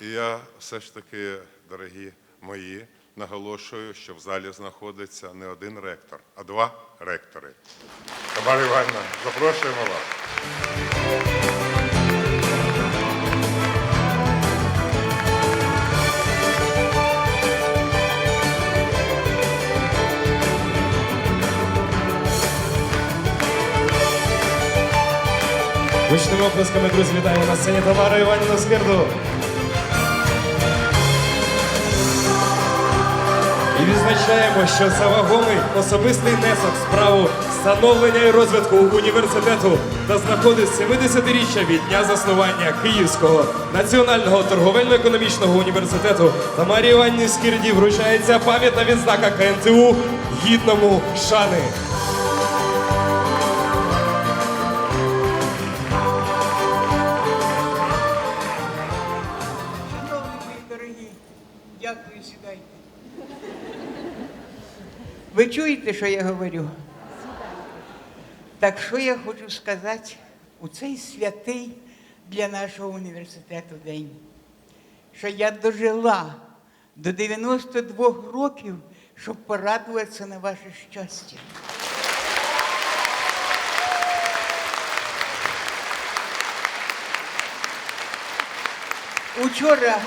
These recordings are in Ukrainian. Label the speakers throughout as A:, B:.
A: І я все ж таки, дорогі мої, наголошую, що в залі знаходиться не один ректор, а два ректори. Тамара Івановна, запрошуємо вас.
B: Гучними оплесками, друзі, вітаємо на сцені Тамара Іванівна Скирду. І відзначаємо, що за вагомий особистий внесок справу становлення і розвитку університету та знаходить 70-річчя від дня заснування Київського національного торговельно-економічного університету Тамарі Іванівській Скірді вручається пам'ятна відзнака КНТУ гідному шани.
C: Ви чуєте, що я говорю? Так що я хочу сказати у цей святий для нашого університету день, що я дожила до 92 років, щоб порадуватися на ваше щастя. Учора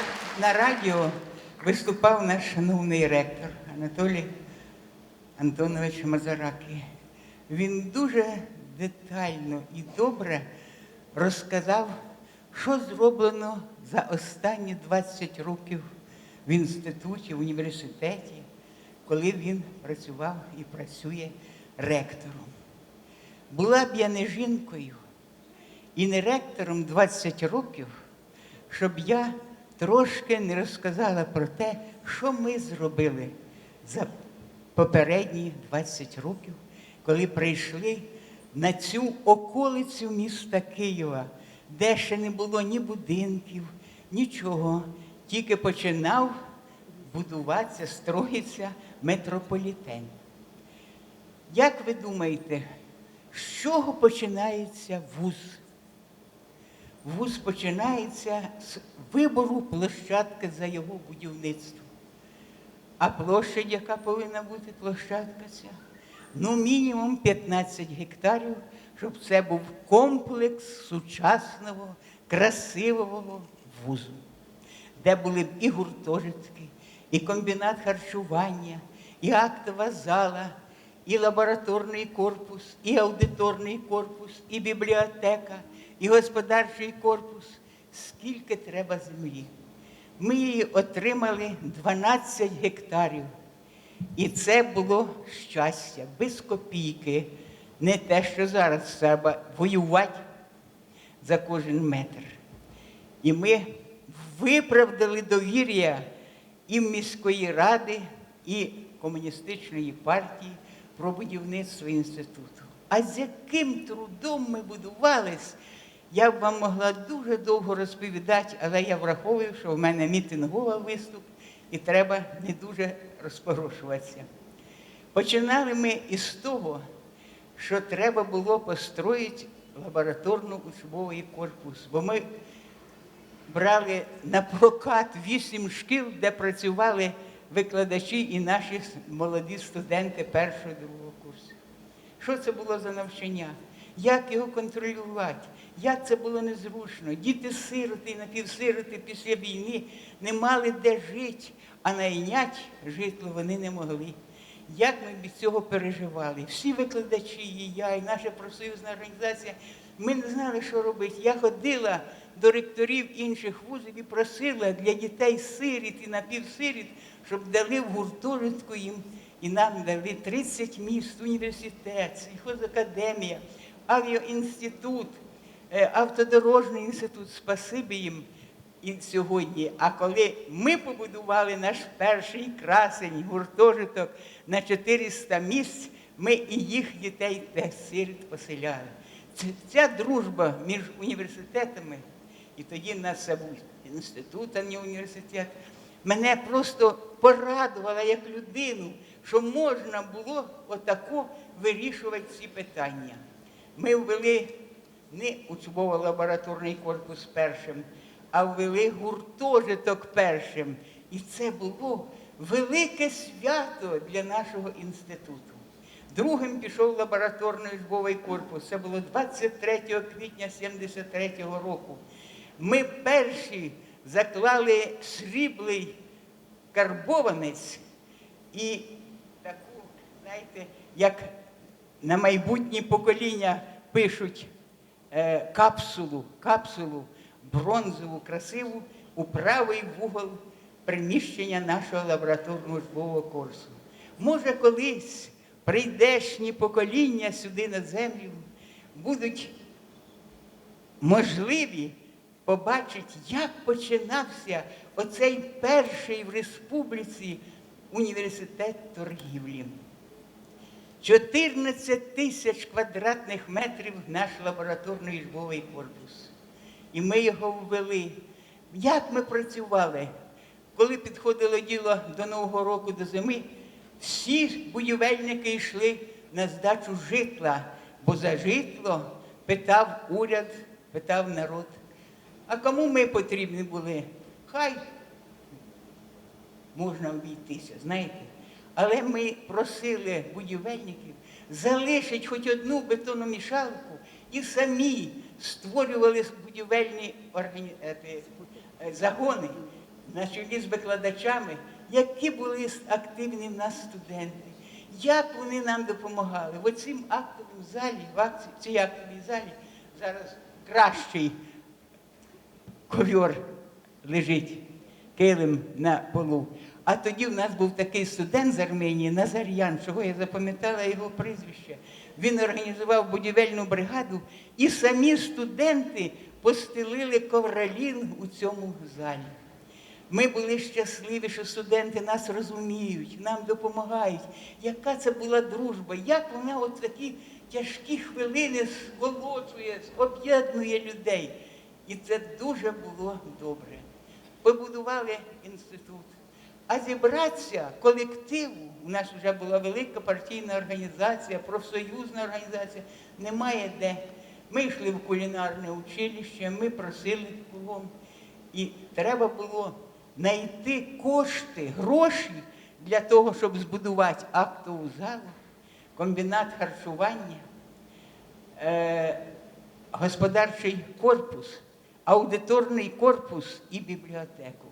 C: на радіо виступав наш шановний ректор Анатолій Антонович Мазараки. Він дуже детально і добре розказав, що зроблено за останні 20 років в інституті, в університеті, коли він працював і працює ректором. Була б я не жінкою і не ректором 20 років, щоб я трошки не розказала про те, що ми зробили за попередні 20 років, коли прийшли на цю околицю міста Києва, де ще не було ні будинків, нічого, тільки починав будуватися, строїться метрополітен. Як ви думаєте, з чого починається вуз? Вуз починається з вибору площадки за його будівництво. А площадь, яка повинна бути площадка ця? Ну, мінімум 15 гектарів, щоб це був комплекс сучасного, красивого вузу, де були б і гуртожитки, і комбінат харчування, і актова зала, і лабораторний корпус, і аудиторний корпус, і бібліотека, і господарчий корпус. Скільки треба землі? Ми її отримали 12 гектарів. І це було щастя, без копійки. Не те, що зараз треба воювати за кожен метр. І ми виправдали довір'я і міської ради, і комуністичної партії про будівництво інституту. А з яким трудом ми будувались, я б вам могла дуже довго розповідати, але я враховую, що в мене мітинговий виступ і треба не дуже розпорошуватися. Починали ми із того, що треба було построїти лабораторно-учбовий корпус, бо ми брали на прокат вісім шкіл, де працювали викладачі і наші молоді студенти першого другого курсу. Що це було за навчання? Як його контролювати? Як це було незручно? Діти-сироти і напівсироти після війни не мали де жити, а найняти житло вони не могли. Як ми від цього переживали? Всі викладачі, і я, і наша профсоюзна організація, ми не знали, що робити. Я ходила до ректорів інших вузів і просила для дітей сиріт і напівсиріт, щоб дали в гуртожитку їм. І нам дали 30 міст, університет, сільхозакадемія, авіаінститут, е, автодорожний інститут. Спасибі їм і сьогодні. А коли ми побудували наш перший красень, гуртожиток на 400 місць, ми і їх дітей теж сиріт поселяли. Ця дружба між університетами, і тоді в нас був інститут, а не університет, мене просто порадувала як людину, що можна було отако вирішувати ці питання. Ми ввели не учбово-лабораторний корпус першим, а ввели гуртожиток першим. І це було велике свято для нашого інституту. Другим пішов лабораторний учбовий корпус. Це було 23 квітня 73-го року. Ми перші заклали сріблий карбованець і таку, знаєте, як на майбутнє покоління пишуть е, капсулу, капсулу бронзову, красиву у правий вугол приміщення нашого лабораторного учбового курсу. Може, колись прийдешні покоління сюди на землю будуть можливі побачити, як починався оцей перший в республіці університет торгівлі. 14 тисяч квадратних метрів наш лабораторний учбовий корпус. І ми його ввели. Як ми працювали? Коли підходило діло до Нового року, до зими, всі будівельники йшли на здачу житла, бо за житло питав уряд, питав народ. А кому ми потрібні були? Хай можна обійтися, знаєте. Але ми просили будівельників залишити хоч одну бетономішалку і самі створювали будівельні органі... е, е, загони на чолі з викладачами, які були активні в нас студенти. Як вони нам допомагали? В оцім актовому залі, в акції, в цій актовій залі зараз кращий ковьор лежить, килим на полу. А тоді в нас був такий студент з Арменії, Назар'ян, чого я запам'ятала його прізвище. Він організував будівельну бригаду, і самі студенти постелили ковролін у цьому залі. Ми були щасливі, що студенти нас розуміють, нам допомагають. Яка це була дружба, як вона от такі тяжкі хвилини сколочує, об'єднує людей. І це дуже було добре. Побудували інститут. А зібратися колективу, у нас вже була велика партійна організація, профсоюзна організація, немає де. Ми йшли в кулінарне училище, ми просили кругом. І треба було знайти кошти, гроші для того, щоб збудувати актову залу, комбінат харчування, е, господарчий корпус, аудиторний корпус і бібліотеку.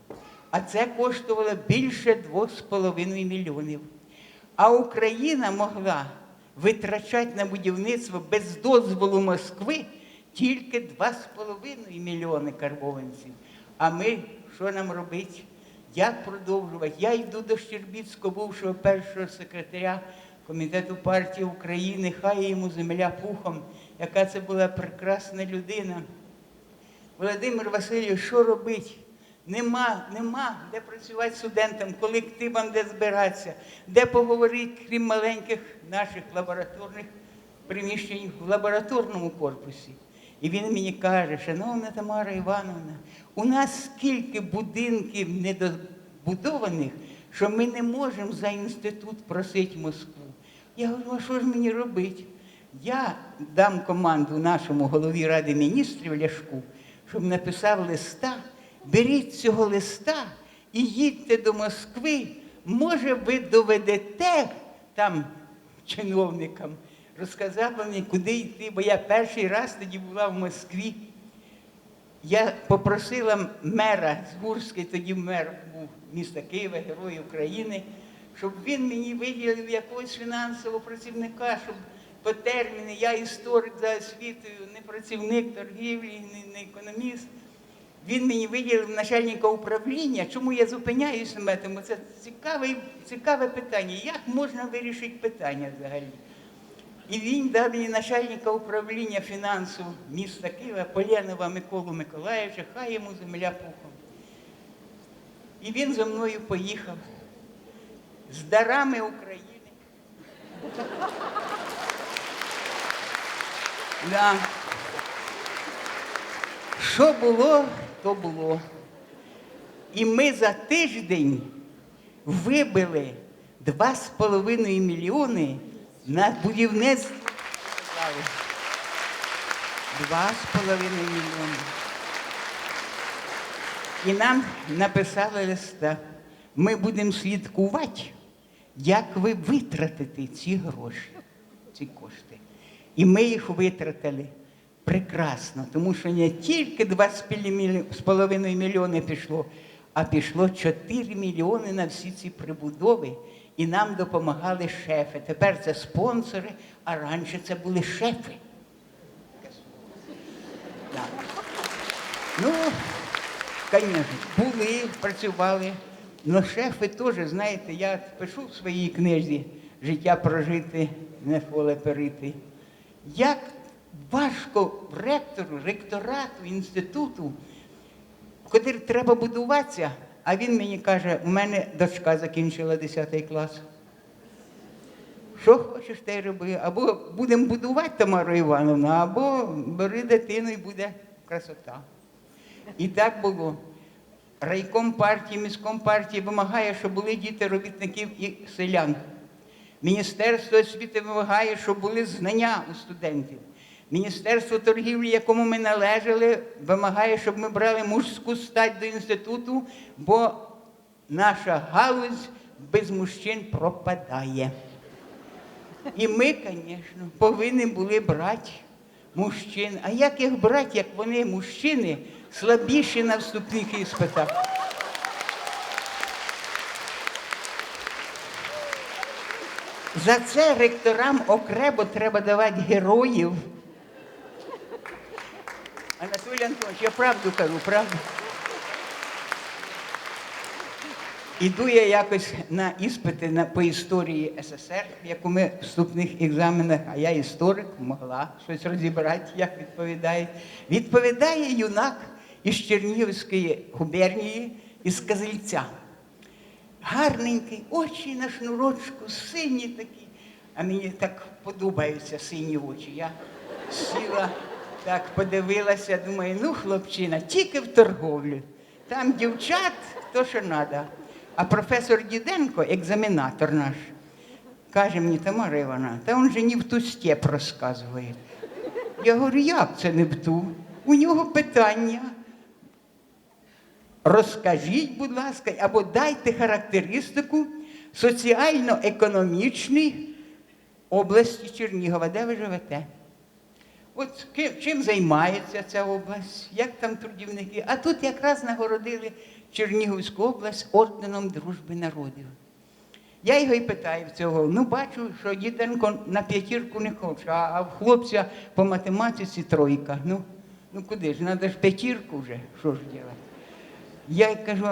C: А це коштувало більше 2,5 мільйонів. А Україна могла витрачати на будівництво без дозволу Москви тільки 2,5 мільйони карбованців. А ми, що нам робити? Як продовжувати? Я йду до Щербіцького, бувшого першого секретаря Комітету партії України, хай йому земля пухом, яка це була прекрасна людина. Володимир Васильович, що робити? Нема, нема де працювати студентам, колективам, де збиратися, де поговорити, крім маленьких наших лабораторних приміщень в лабораторному корпусі. І він мені каже, шановна Тамара Івановна, у нас скільки будинків недобудованих, що ми не можемо за інститут просити Москву. Я говорю, а що ж мені робити? Я дам команду нашому голові Ради міністрів Ляшку, щоб написав листа, беріть цього листа і їдьте до Москви. Може, ви доведете там чиновникам, розказав мені, куди йти, бо я перший раз тоді була в Москві. Я попросила мера з Гурський, тоді мер був міста Києва, Герой України, щоб він мені виділив якогось фінансового працівника, щоб по терміни, я історик за освітою, не працівник торгівлі, не економіст. Він мені виділив начальника управління. Чому я зупиняюсь на цьому? Це цікаве, цікаве питання. Як можна вирішити питання взагалі? І він дав мені начальника управління фінансів міста Києва Поленова Миколу Миколаївича, хай йому земля пухом. І він за мною поїхав з дарами України. Що було, то було. І ми за тиждень вибили 2,5 мільйони на будівництво. Два з половиною мільйони. І нам написали листа. Ми будемо слідкувати, як ви витратите ці гроші, ці кошти. І ми їх витратили прекрасно, тому що не тільки 2,5 мільйони пішло, а пішло 4 мільйони на всі ці прибудови. І нам допомагали шефи. Тепер це спонсори, а раніше це були шефи. Так. Ну, звісно, були, працювали. Но шефи теж, знаєте, я пишу в своїй книжці Життя прожити, не поле перити. Як важко ректору, ректорату, інституту, куди треба будуватися, а він мені каже, у мене дочка закінчила 10 клас. Що хочеш, те й роби. Або будемо будувати Тамару Івановну, або бери дитину і буде красота. І так було. Райком партії, міськом партії вимагає, щоб були діти робітників і селян. Міністерство освіти вимагає, щоб були знання у студентів. Міністерство торгівлі, якому ми належали, вимагає, щоб ми брали мужську стать до інституту, бо наша галузь без мужчин пропадає. І ми, звісно, повинні були брати мужчин. А як їх брати, як вони мужчини слабіші на вступних іспитах? За це ректорам окремо треба давати героїв. Анатолій Антонович, я правду кажу, правду. Іду я якось на іспити на, по історії СССР, як у ми вступних екзаменах, а я історик, могла щось розібрати, як відповідає. Відповідає юнак із Чернігівської губернії, із Козельця. Гарненький, очі на шнурочку, сині такі. А мені так подобаються сині очі. Я сіла, так подивилася, думаю, ну, хлопчина, тільки в торговлю. Там дівчат, то що треба. А професор Діденко, екзаменатор наш, каже мені, Тамара Івановна, та він же не в ту степ розказує. Я говорю, як це не в ту? У нього питання. Розкажіть, будь ласка, або дайте характеристику соціально-економічної області Чернігова, де ви живете. От чим займається ця область, як там трудівники? А тут якраз нагородили Чернігівську область орденом Дружби народів. Я його і питаю цього, ну бачу, що Діденко на п'ятірку не хоче, а, в хлопця по математиці тройка. Ну, ну куди ж, треба ж п'ятірку вже, що ж робити? Я кажу,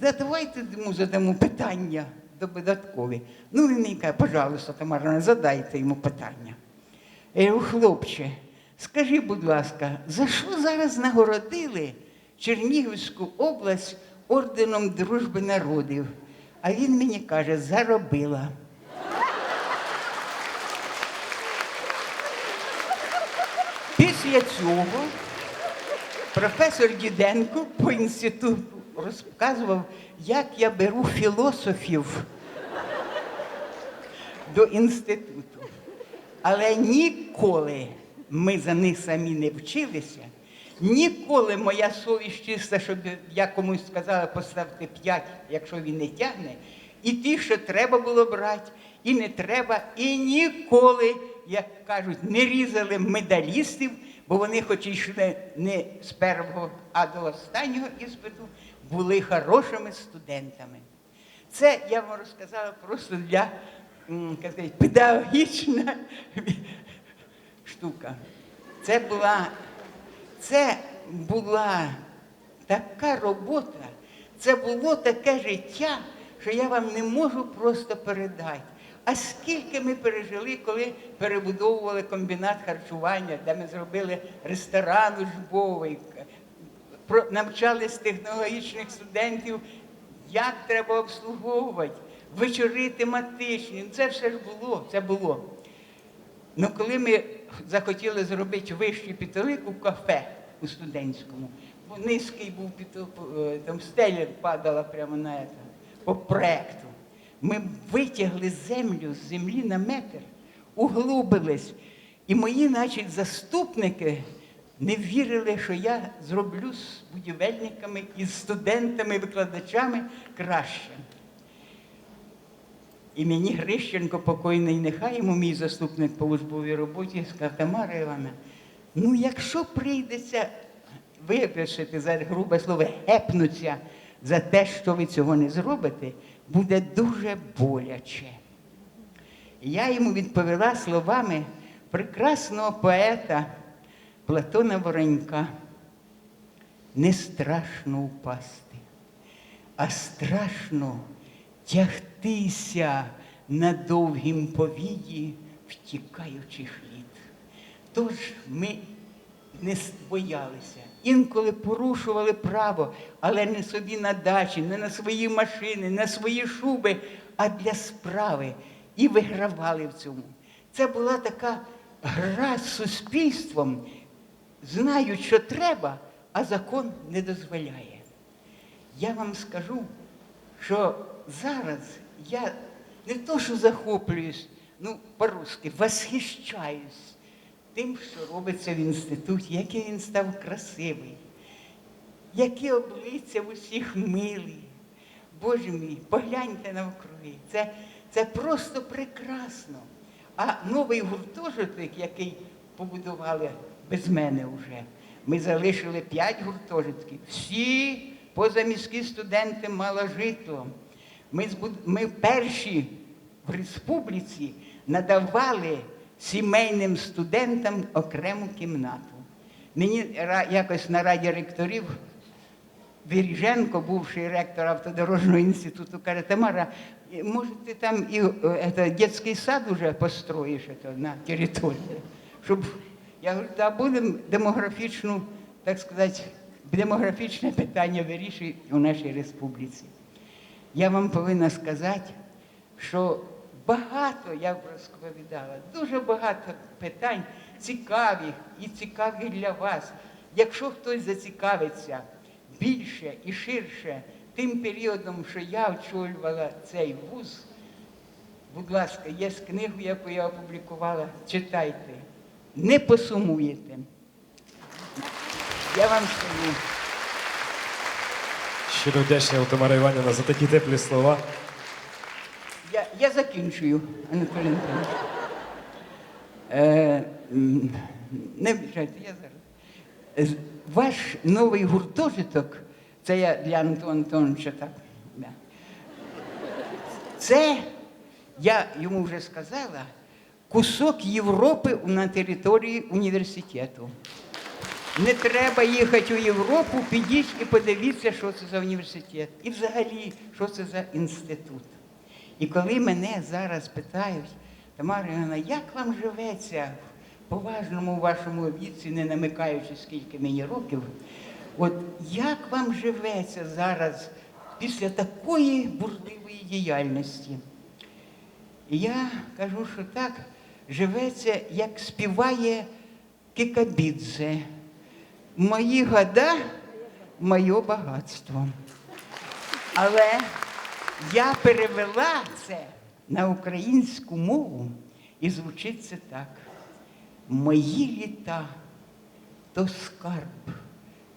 C: да давайте йому задамо питання додаткові. Ну, він мені каже, пожалуйста, Тамара, задайте йому питання. Я кажу, хлопче, скажи, будь ласка, за що зараз нагородили Чернігівську область орденом Дружби народів? А він мені каже, заробила. Після цього професор Діденко по інституту розказував, як я беру філософів до інституту. Але ніколи ми за них самі не вчилися. Ніколи моя совість чиста, щоб я комусь сказала, поставте 5, якщо він не тягне. І ті, що треба було брати, і не треба. І ніколи, як кажуть, не різали медалістів, бо вони, хоч йшли не з першого, а до останнього іспиту, були хорошими студентами. Це я вам розказала просто для педагогічна штука. Це була, це була така робота, це було таке життя, що я вам не можу просто передати. А скільки ми пережили, коли перебудовували комбінат харчування, де ми зробили ресторан учбовий, про- навчались технологічних студентів, як треба обслуговувати, вечори тематичні. Ну, Це все ж було, це було. Ну, коли ми захотіли зробити вищий підтолик у кафе у студентському, бо низький був підтолик, е, там стеля падала прямо на це, по проекту. Ми витягли землю з землі на метр, углубились. І мої, значить, заступники не вірили, що я зроблю з будівельниками і з студентами, викладачами краще. І мені Грищенко покойний, нехай йому мій заступник по службовій роботі, сказав, Тамара Івана, ну якщо прийдеться випишете за грубе слово, гепнуться за те, що ви цього не зробите, буде дуже боляче. Я йому відповіла словами прекрасного поета Платона Воронька. Не страшно упасти, а страшно тягтися на довгім повіді втікаючих літ. Тож ми не боялися, інколи порушували право, але не собі на дачі, не на свої машини, не на свої шуби, а для справи. І вигравали в цьому. Це була така гра з суспільством, знають, що треба, а закон не дозволяє. Я вам скажу, що зараз я не то, що захоплююсь, ну, по-русски, восхищаюсь тим, що робиться в інституті, який він став красивий, які обличчя в усіх милі. Боже мій, погляньте навкруги. Це, це просто прекрасно. А новий гуртожиток, який побудували без мене вже, ми залишили п'ять гуртожитків. Всі позаміські студенти мали житло. Ми, ми перші в республіці надавали сімейним студентам окрему кімнату. Мені якось на раді ректорів Віріженко, бувший ректор автодорожного інституту, каже, Тамара, може, ти там і е, это, детський сад уже построїш это, на території? Щоб, я говорю, да, будемо демографічну, так сказати, демографічне питання вирішити у нашій республіці. Я вам повинна сказати, що багато, я розповідала, дуже багато питань цікавих і цікавих для вас. Якщо хтось зацікавиться більше і ширше тим періодом, що я очолювала цей вуз, будь ласка, є книгу, яку я опублікувала, читайте, не посумуєте. Я вам скажу.
B: Щиро вдячний Тамара Іванівна за такі теплі слова.
C: Я, я закінчую, Анатолій. Е, не обіжайте, я зараз. Ваш новий гуртожиток, це я для Антона Антоновича так. Да. Це, я йому вже сказала, кусок Європи на території університету. Не треба їхати у Європу, підіть і подивіться, що це за університет. І взагалі, що це за інститут. І коли мене зараз питають, Тамара Івановна, як вам живеться в поважному вашому віці, не намикаючи, скільки мені років, от як вам живеться зараз після такої бурливої діяльності? І я кажу, що так живеться, як співає Кикабідзе. Мої года, моє багатство. Але я перевела це на українську мову і звучить це так. Мої літа то скарб,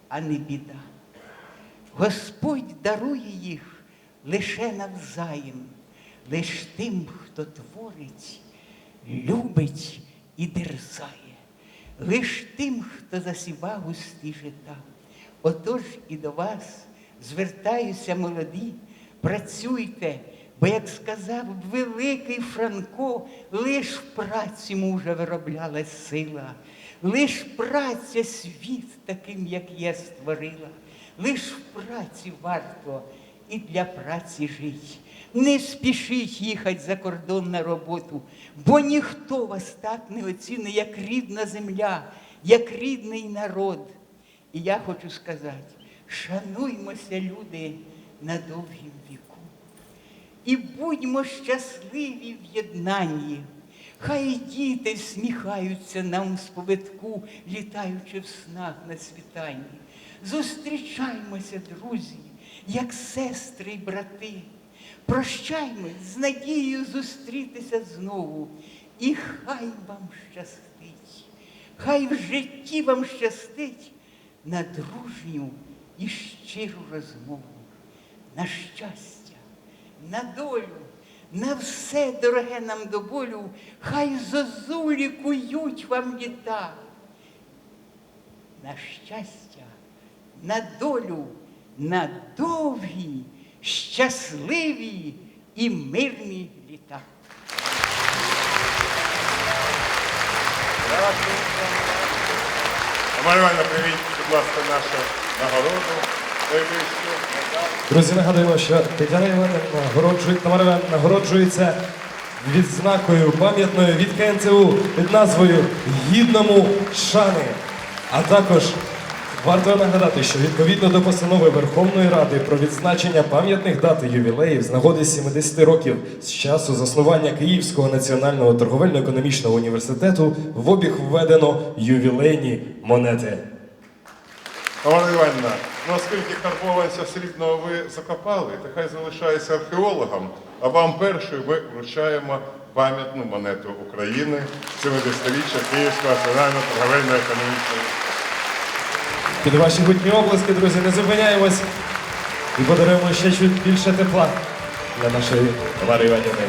C: а не біда. Господь дарує їх лише навзаєм, лиш тим, хто творить, любить і дерзає, лиш тим, хто засівав густі жита. Отож і до вас звертаюся, молоді, працюйте, бо, як сказав великий Франко, лиш в праці мужа вироблялась сила, лиш праця світ таким, як є, створила, лиш в праці варто і для праці жить. Не спішіть їхати за кордон на роботу, бо ніхто вас так не оцінить, як рідна земля, як рідний народ. І я хочу сказати, шануймося, люди, на довгім віку. І будьмо щасливі в єднанні. Хай діти всміхаються нам з повитку, літаючи в снах на світанні. Зустрічаймося, друзі, як сестри й брати. Прощаймось з надією зустрітися знову, і хай вам щастить. Хай в житті вам щастить на дружню і щиру розмову, на щастя, на долю, на все дороге нам до болю, хай зозулі кують вам літа. На щастя, на долю, на довгі, щасливі і мирні літа.
A: Івановна, прийміть, будь ласка, нашу нагороду.
B: Друзі, нагадуємо, що Тетяна Іванівна нагороджує, Тамара нагороджується відзнакою пам'ятною від КНЦУ під назвою Гідному шани. А також варто нагадати, що відповідно до постанови Верховної Ради про відзначення пам'ятних дат і ювілеїв з нагоди 70 років з часу заснування Київського національного торговельно-економічного університету в обіг введено ювілейні монети.
A: Тамара Івановна, ну оскільки карбованця срібного ви закопали, то хай залишається археологам, а вам першою ми вручаємо пам'ятну монету України 70-річчя Київського національного торговельного економічного.
B: Під ваші гутні обласки, друзі, не зупиняємось і подаруємо ще чуть більше тепла для нашої Тамари Іванівни.